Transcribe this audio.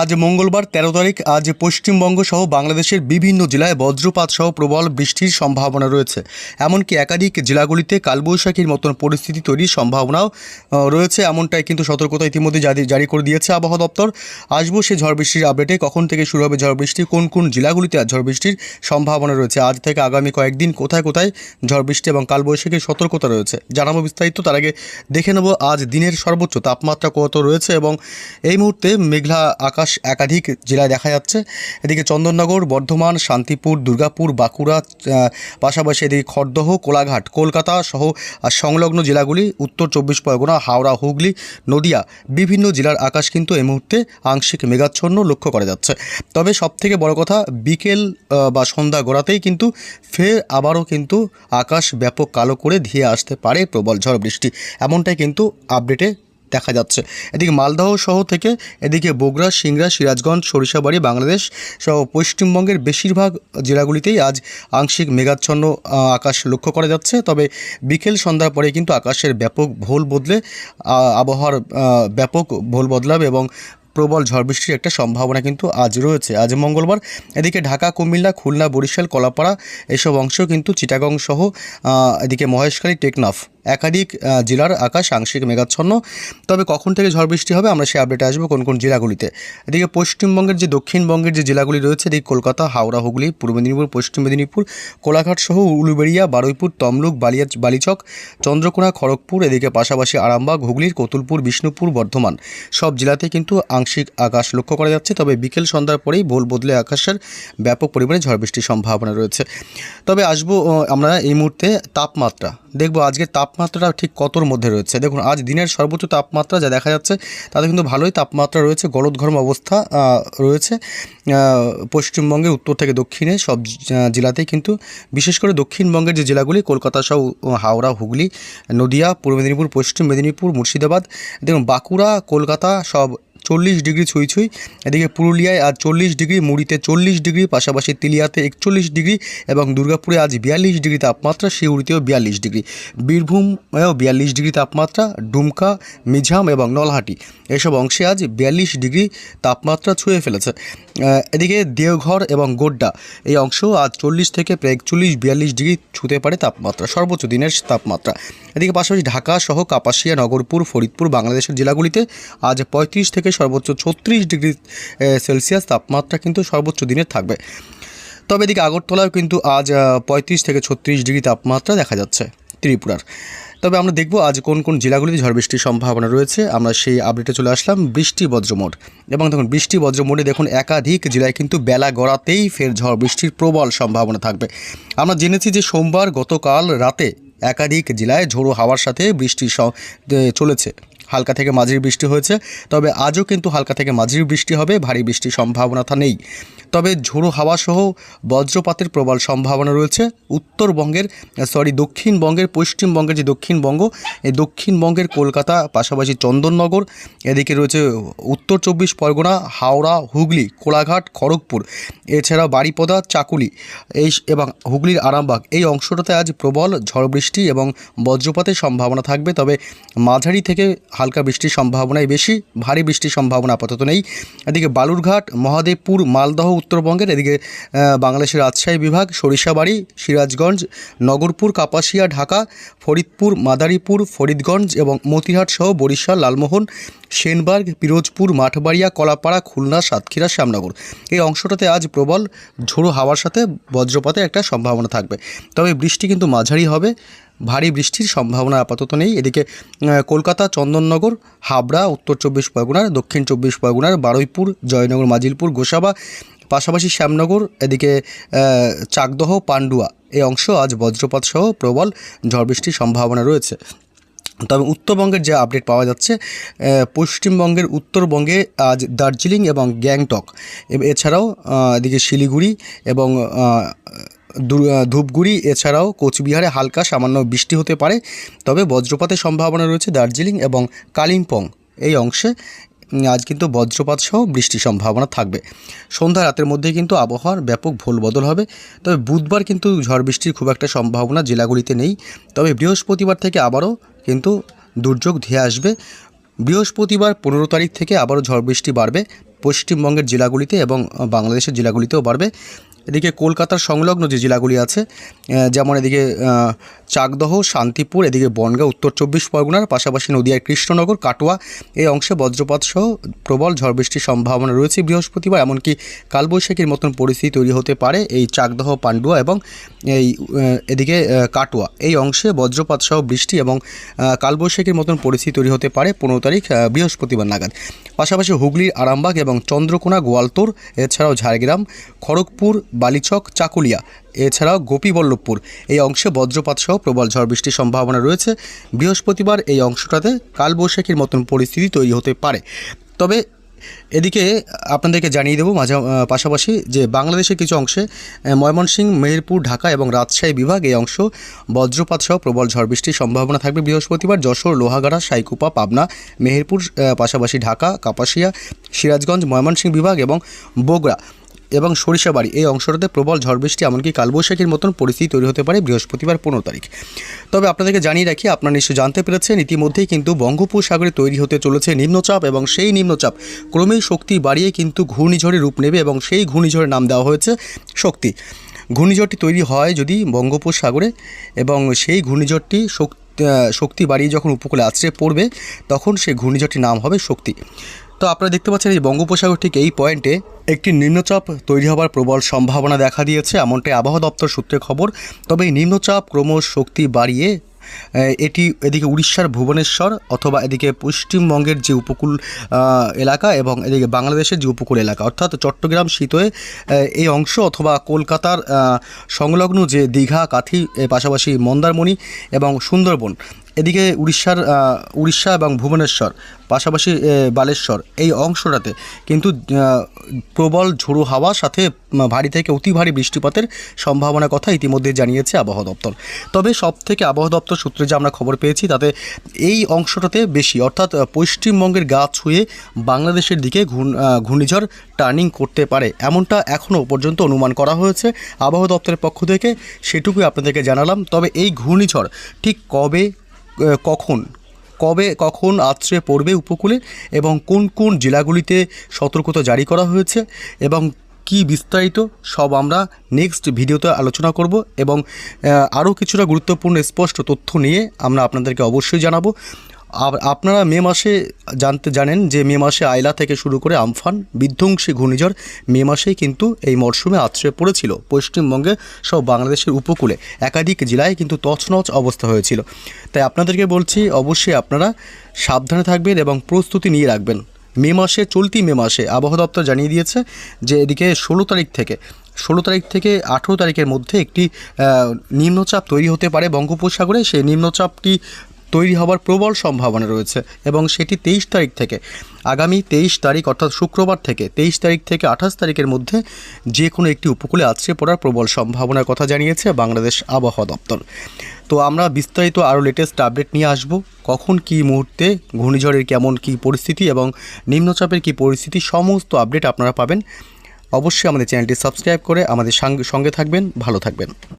আজ মঙ্গলবার তেরো তারিখ, আজ পশ্চিমবঙ্গ সহ বাংলাদেশের বিভিন্ন জেলায় বজ্রপাত সহ প্রবল বৃষ্টির সম্ভাবনা রয়েছে। এমনকি একাধিক জেলাগুলিতে কালবৈশাখীর মতন পরিস্থিতি তৈরির সম্ভাবনাও রয়েছে। এমনটাই কিন্তু সতর্কতা ইতিমধ্যে জারি করে দিয়েছে আবহাওয়া দপ্তর। আসব সে ঝড় বৃষ্টির আপডেটে কখন থেকে শুরু হবে ঝড় বৃষ্টি? কোন কোন জেলাগুলিতে ঝড় বৃষ্টির সম্ভাবনা রয়েছে? আজ থেকে আগামী কয়েকদিন কোথায় কোথায় ঝড় বৃষ্টি এবং কালবৈশাখীর সতর্কতা রয়েছে? জানাব বিস্তারিত। তার আগে দেখে নেব আজ দিনের সর্বোচ্চ তাপমাত্রা কত রয়েছে এবং এই মুহূর্তে মেঘলা আকাশ একাধিক জেলায় দেখা যাচ্ছে। এদিকে চন্দননগর, বর্ধমান, শান্তিপুর, দুর্গাপুর, বাঁকুড়া পাশাপাশি এদিকে খড়দহ, কোলাঘাট, কলকাতা সহ সংলগ্ন জেলাগুলি উত্তর চব্বিশ পরগনা, হাওড়া, হুগলি, নদিয়া বিভিন্ন জেলার আকাশ কিন্তু এই মুহূর্তে আংশিক মেঘাচ্ছন্ন লক্ষ্য করা যাচ্ছে। তবে সবথেকে বড় কথা, বিকেল বা সন্ধ্যা গোড়াতেই কিন্তু ফের আবারও কিন্তু আকাশ ব্যাপক কালো করে ধেয়ে আসতে পারে প্রবল ঝড় বৃষ্টি। এমনটাই কিন্তু আপডেটে দেখা যাচ্ছে। এদিকে মালদহ সহ থেকে এদিকে বগুড়া, সিংড়া, সিরাজগঞ্জ, সরিষাবাড়ি, বাংলাদেশ সহ পশ্চিমবঙ্গের বেশিরভাগ জেলাগুলিতেই আজ আংশিক মেঘাচ্ছন্ন আকাশ লক্ষ্য করা যাচ্ছে। তবে বিকেল সন্ধ্যার পরে কিন্তু আকাশের ব্যাপক ভোল বদলে আবহাওয়ার ব্যাপক ভোল বদলাবে এবং প্রবল ঝড় বৃষ্টির একটা সম্ভাবনা কিন্তু আজ রয়েছে। আজ মঙ্গলবার এদিকে ঢাকা, কুমিল্লা, খুলনা, বরিশাল, কলাপাড়া এসব অংশ কিন্তু চিটাগং সহ এদিকে মহেশখালী, টেকনাফ একাধিক জেলার আকাশ আংশিক মেঘাচ্ছন্ন। তবে কখন থেকে ঝড় বৃষ্টি হবে আমরা সেই আপডেটে আসব কোন কোন জেলাগুলিতে। এদিকে পশ্চিমবঙ্গের যে দক্ষিণবঙ্গের যে জেলাগুলি রয়েছে, এদিকে কলকাতা, হাওড়া, হুগলি, পূর্ব মেদিনীপুর, পশ্চিম মেদিনীপুর, কোলাঘাট সহ উলুবেড়িয়া, বারুইপুর, তমলুক বালিয়া বালিচক, চন্দ্রকোনা, খড়গপুর, এদিকে পাশাপাশি আরামবাগ, হুগলির কতুলপুর, বিষ্ণুপুর, বর্ধমান। সব জেলাতে কিন্তু আংশিক আকাশ লক্ষ্য করা যাচ্ছে, তবে বিকেল সন্ধ্যার পরেই ভোল বদলে আকাশের ব্যাপক পরিমাণে ঝড় বৃষ্টির সম্ভাবনা রয়েছে। তবে আসব আমরা এই মুহূর্তে তাপমাত্রা। দেখব আজকের তাপমাত্রাটা ঠিক কতর মধ্যে রয়েছে? দেখুন, আজ দিনের সর্বোচ্চ তাপমাত্রা যা দেখা যাচ্ছে, তাতে কিন্তু ভালোই তাপমাত্রা রয়েছে। গলদঘর্ম অবস্থা রয়েছে। পশ্চিমবঙ্গের উত্তর থেকে দক্ষিণে সব জেলাতেই কিন্তু, বিশেষ করে দক্ষিণবঙ্গের যে জেলাগুলি, কলকাতা সহ হাওড়া, হুগলি, নদিয়া, পূর্ব মেদিনীপুর, পশ্চিম মেদিনীপুর, মুর্শিদাবাদ, দেখুন, বাঁকুড়া, কলকাতা সব চল্লিশ ডিগ্রি ছুঁই ছুঁই, এদিকে পুরুলিয়ায় আজ চল্লিশ ডিগ্রি, মুড়িতে চল্লিশ ডিগ্রি, পাশাপাশি তিলিয়াতে একচল্লিশ ডিগ্রি এবং দুর্গাপুরে আজ বিয়াল্লিশ ডিগ্রি তাপমাত্রা, শিউড়িতেও বিয়াল্লিশ ডিগ্রি। বীরভূমেও বিয়াল্লিশ ডিগ্রি তাপমাত্রা, ডুমকা মিঝাম এবং নলহাটি। এসব অংশে আজ বিয়াল্লিশ ডিগ্রি তাপমাত্রা ছুঁয়ে ফেলেছে। এদিকে দেওঘর এবং গোড্ডা, এই অংশ আজ চল্লিশ থেকে প্রায় একচল্লিশ বিয়াল্লিশ ডিগ্রি ছুঁতে পারে তাপমাত্রা, সর্বোচ্চ দিনের তাপমাত্রা। এদিকে পাশাপাশি ঢাকা সহ কাপাসিয়া, নগরপুর, ফরিদপুর, বাংলাদেশের জেলাগুলিতে আজ পঁয়ত্রিশ থেকে সর্বোচ্চ ছত্রিশ ডিগ্রি সেলসিয়াস তাপমাত্রা কিন্তু সর্বোচ্চ দিনের থাকবে। তবে এদিকে আগরতলাও কিন্তু আজ পঁয়ত্রিশ থেকে ছত্রিশ ডিগ্রি তাপমাত্রা দেখা যাচ্ছে ত্রিপুরার। তবে আমরা দেখব আজ কোন কোন জেলাগুলিতে ঝড় বৃষ্টির সম্ভাবনা রয়েছে। আমরা সেই আপডেটে চলে আসলাম বৃষ্টি বজ্রমোড। এবং দেখুন, বৃষ্টি বজ্রমোডে দেখুন, একাধিক জেলায় কিন্তু বেলা গড়াতেই ফের ঝড় বৃষ্টির প্রবল সম্ভাবনা থাকবে। আমরা জেনেছি যে সোমবার গতকাল রাতে একাধিক জেলায় ঝোড়ো হাওয়ার সাথে বৃষ্টি চলেছে। হালকা থেকে মাঝির বৃষ্টি হয়েছে, তবে আজও কিন্তু হালকা থেকে মাঝির বৃষ্টি হবে, ভারী বৃষ্টির সম্ভাবনা নেই। তবে ঝোড়ো হাওয়া সহ বজ্রপাতের প্রবল সম্ভাবনা রয়েছে। উত্তরবঙ্গের, সরি, দক্ষিণবঙ্গের, পশ্চিমবঙ্গের যে দক্ষিণবঙ্গ, এই দক্ষিণবঙ্গের কলকাতা, পাশাপাশি চন্দননগর, এদিকে রয়েছে উত্তর চব্বিশ পরগনা, হাওড়া, হুগলি, কোলাঘাট, খড়গপুর, এছাড়াও বারিপদা, চাকুলি, এই এবং হুগলির আরামবাগ। এই অংশটাতে আজ প্রবল ঝড় বৃষ্টি এবং বজ্রপাতের সম্ভাবনা থাকবে, তবে মাঝারি থেকে হালকা বৃষ্টির সম্ভাবনাই বেশি। ভারী বৃষ্টির সম্ভাবনা আপাতত নেই। এদিকে বালুরঘাট, মহাদেবপুর, মালদহ উত্তরবঙ্গের, এদিকে বাংলাদেশের রাজশাহী বিভাগ, সরিষাবাড়ি, সিরাজগঞ্জ, নগরপুর, কাপাসিয়া, ঢাকা, ফরিদপুর, মাদারীপুর, ফরিদগঞ্জ এবং মতিহাট সহ বরিশাল, লালমোহন সেনবার্গ, পিরোজপুর, মাঠবাড়িয়া, কলাপাড়া, খুলনা, সাতক্ষীরা, শ্যামনগর। এই অংশটাতে আজ প্রবল ঝোড়ো হাওয়ার সাথে বজ্রপাতের একটা সম্ভাবনা থাকবে। তবে বৃষ্টি কিন্তু মাঝারি হবে। ভারী বৃষ্টির সম্ভাবনা আপাতত নেই। এদিকে কলকাতা, চন্দননগর, হাবড়া, উত্তর চব্বিশ পরগনার, দক্ষিণ চব্বিশ পরগনার, বারুইপুর, জয়নগর, মাজিলপুর, গোসাবা, পাশাপাশি শ্যামনগর, এদিকে চাকদহ, পান্ডুয়া। এই অংশ আজ বজ্রপাত সহ প্রবল ঝড় বৃষ্টির সম্ভাবনা রয়েছে। তবে উত্তরবঙ্গের যে আপডেট পাওয়া যাচ্ছে পশ্চিমবঙ্গের উত্তরবঙ্গে আজ দার্জিলিং এবং গ্যাংটক। এছাড়াও এদিকে শিলিগুড়ি এবং ধূপগুড়ি, এছাড়াও কোচবিহারে হালকা সামান্য বৃষ্টি হতে পারে। তবে বজ্রপাতের সম্ভাবনা রয়েছে দার্জিলিং এবং কালিম্পং। এই অংশে আজ কিন্তু বজ্রপাত সহ বৃষ্টির সম্ভাবনা থাকবে। সন্ধ্যা রাতের মধ্যে কিন্তু আবহাওয়ার ব্যাপক ভুল বদল হবে। তবে বুধবার কিন্তু ঝড় বৃষ্টির খুব একটা সম্ভাবনা জেলাগুলিতে নেই। তবে বৃহস্পতিবার থেকে আবারও কিন্তু দুর্যোগ ধেয়ে আসবে। বৃহস্পতিবার পনেরো তারিখ থেকে আবারও ঝড় বৃষ্টি বাড়বে। পশ্চিমবঙ্গের জেলাগুলিতে এবং বাংলাদেশের জেলাগুলিতেও বাড়বে। এদিকে কলকাতার সংলগ্ন যে জেলাগুলি আছে যেমন এদিকে চাকদহ, শান্তিপুর, এদিকে বনগাঁ, উত্তর চব্বিশ পরগনার, পাশাপাশি নদিয়ার কৃষ্ণনগর, কাটোয়া এই অংশে বজ্রপাত সহ প্রবল ঝড় বৃষ্টির সম্ভাবনা রয়েছে বৃহস্পতিবার, এমনকি কালবৈশাখীর মতন পরিস্থিতি তৈরি হতে পারে এই চাকদহ, পান্ডুয়া এবং এই এদিকে কাটোয়া। এই অংশে বজ্রপাত সহ বৃষ্টি এবং কালবৈশাখীর মতন পরিস্থিতি তৈরি হতে পারে পনেরো তারিখ বৃহস্পতিবার নাগাদ। পাশাপাশি হুগলির আরামবাগ এবং চন্দ্রকোনা, গোয়ালতোর, এছাড়াও ঝাড়গ্রাম, খড়গপুর বালিচক, চাকুলিয়া, এছাড়াও গোপীবল্লভপুর। এই অংশে বজ্রপাত সহ প্রবল ঝড় বৃষ্টির সম্ভাবনা রয়েছে। বৃহস্পতিবার এই অংশটাতে কালবৈশাখীর মতন পরিস্থিতি তৈরি হতে পারে। তবে এদিকে আপনাদেরকে জানিয়ে দেবো মাঝে পাশাপাশি যে বাংলাদেশের কিছু অংশে ময়মনসিংহ, মেহেরপুর, ঢাকা এবং রাজশাহী বিভাগ এই অংশ বজ্রপাত সহ প্রবল ঝড় বৃষ্টির সম্ভাবনা থাকবে। বৃহস্পতিবার যশোর, লোহাগাড়া, সাইকুপা, পাবনা, মেহেরপুর পাশাপাশি ঢাকা, কাপাসিয়া, সিরাজগঞ্জ, ময়মনসিংহ বিভাগ এবং বগুড়া। এবং সরিষাবাড়ি এই অংশটাতে প্রবল ঝড় বৃষ্টি, এমনকি কালবৈশাখীর মতন পরিস্থিতি তৈরি হতে পারে বৃহস্পতিবার পনেরো তারিখ। তবে আপনাদেরকে জানিয়ে রাখি, আপনারা নিশ্চয়ই জানতে পেরেছেন, ইতিমধ্যেই কিন্তু বঙ্গোপসাগরে তৈরি হতে চলেছে নিম্নচাপ এবং সেই নিম্নচাপ ক্রমেই শক্তি বাড়িয়ে কিন্তু ঘূর্ণিঝড়ে রূপ নেবে এবং সেই ঘূর্ণিঝড়ের নাম দেওয়া হয়েছে শক্তি। ঘূর্ণিঝড়টি তৈরি হয় যদি বঙ্গোপসাগরে এবং সেই ঘূর্ণিঝড়টি শক্তি শক্তি বাড়িয়ে যখন উপকূলে আছড়ে পড়বে, তখন সেই ঘূর্ণিঝড়টির নাম হবে শক্তি। তো আপনারা দেখতে পাচ্ছেন এই বঙ্গোপসাগর ঠিক এই পয়েন্টে একটি নিম্নচাপ তৈরি হওয়ার প্রবল সম্ভাবনা দেখা দিয়েছে, এমনটাই আবহাওয়া দপ্তর সূত্রে খবর। তবে এই নিম্নচাপ ক্রমশ শক্তি বাড়িয়ে এটি এদিকে উড়িষ্যার ভুবনেশ্বর অথবা এদিকে পশ্চিমবঙ্গের যে উপকূল এলাকা এবং এদিকে বাংলাদেশের যে উপকূল এলাকা, অর্থাৎ চট্টগ্রাম শীতয়ে এই অংশ অথবা কলকাতার সংলগ্ন যে দীঘা, কাথি পাশাপাশি মন্দারমণি এবং সুন্দরবন এদিকে উড়িষ্যার উড়িষ্যা এবং ভুবনেশ্বর, পাশাপাশি বালেশ্বর, এই অংশটাতে কিন্তু প্রবল ঝোড়ো হাওয়া সাথে ভারী থেকে অতি ভারী বৃষ্টিপাতের সম্ভাবনার কথা ইতিমধ্যে জানিয়েছে আবহাওয়া দপ্তর। তবে সব থেকে আবহাওয়া দপ্তর সূত্রে যে আমরা খবর পেয়েছি, তাতে এই অংশটাতে বেশি, অর্থাৎ পশ্চিমবঙ্গের গা ছুঁয়ে বাংলাদেশের দিকে ঘূর্ণ ঘূর্ণিঝড় টার্নিং করতে পারে। এমনটা এখনও পর্যন্ত অনুমান করা হয়েছে। আবহাওয়া দপ্তরের পক্ষ থেকে সেটুকুই আপনাদেরকে জানালাম। তবে এই ঘূর্ণিঝড় ঠিক কবে কখন, কবে, কখন আছড়ে পড়বে উপকূলে এবং কোন কোন জেলাগুলিতে সতর্কতা জারি করা হয়েছে এবং কি বিস্তারিত সব আমরা নেক্সট ভিডিওতে আলোচনা করব এবং আরও কিছুটা গুরুত্বপূর্ণ স্পষ্ট তথ্য নিয়ে আমরা আপনাদেরকে অবশ্যই জানাব। আপনারা মে মাসে জানতে জানেন যে মে মাসে আয়লা থেকে শুরু করে আমফান, বিধ্বংসী ঘূর্ণিঝড় মে মাসেই কিন্তু এই মরশুমে আছড়ে পড়েছিল। পশ্চিমবঙ্গে সব বাংলাদেশের উপকূলে, একাধিক জেলায় কিন্তু তছনছ অবস্থা হয়েছিল। তাই আপনাদেরকে বলছি, অবশ্যই আপনারা সাবধানে থাকবেন এবং প্রস্তুতি নিয়ে রাখবেন। মে মাসে, চলতি মে মাসে আবহাওয়া দপ্তর জানিয়ে দিয়েছে যে এদিকে ষোলো তারিখ থেকে, ষোলো তারিখ থেকে আঠেরো তারিখের মধ্যে একটি নিম্নচাপ তৈরি হতে পারে বঙ্গোপসাগরে। সেই নিম্নচাপটি তৈরি হওয়ার প্রবল সম্ভাবনা রয়েছে এবং সেটি তেইশ তারিখ থেকে, আগামী তেইশ তারিখ অর্থাৎ শুক্রবার থেকে, তেইশ তারিখ থেকে আঠাশ তারিখের মধ্যে যে কোনো একটি উপকূলে আছড়ে পড়ার প্রবল সম্ভাবনার কথা জানিয়েছে বাংলাদেশ আবহাওয়া দপ্তর। তো আমরা বিস্তারিত আরও লেটেস্ট আপডেট নিয়ে আসব, কখন কি মুহূর্তে ঘূর্ণিঝড়ের কেমন কি পরিস্থিতি এবং নিম্নচাপের কি পরিস্থিতি সমস্ত আপডেট আপনারা পাবেন। অবশ্যই আমাদের চ্যানেলটি সাবস্ক্রাইব করে আমাদের সঙ্গে থাকবেন, ভালো থাকবেন।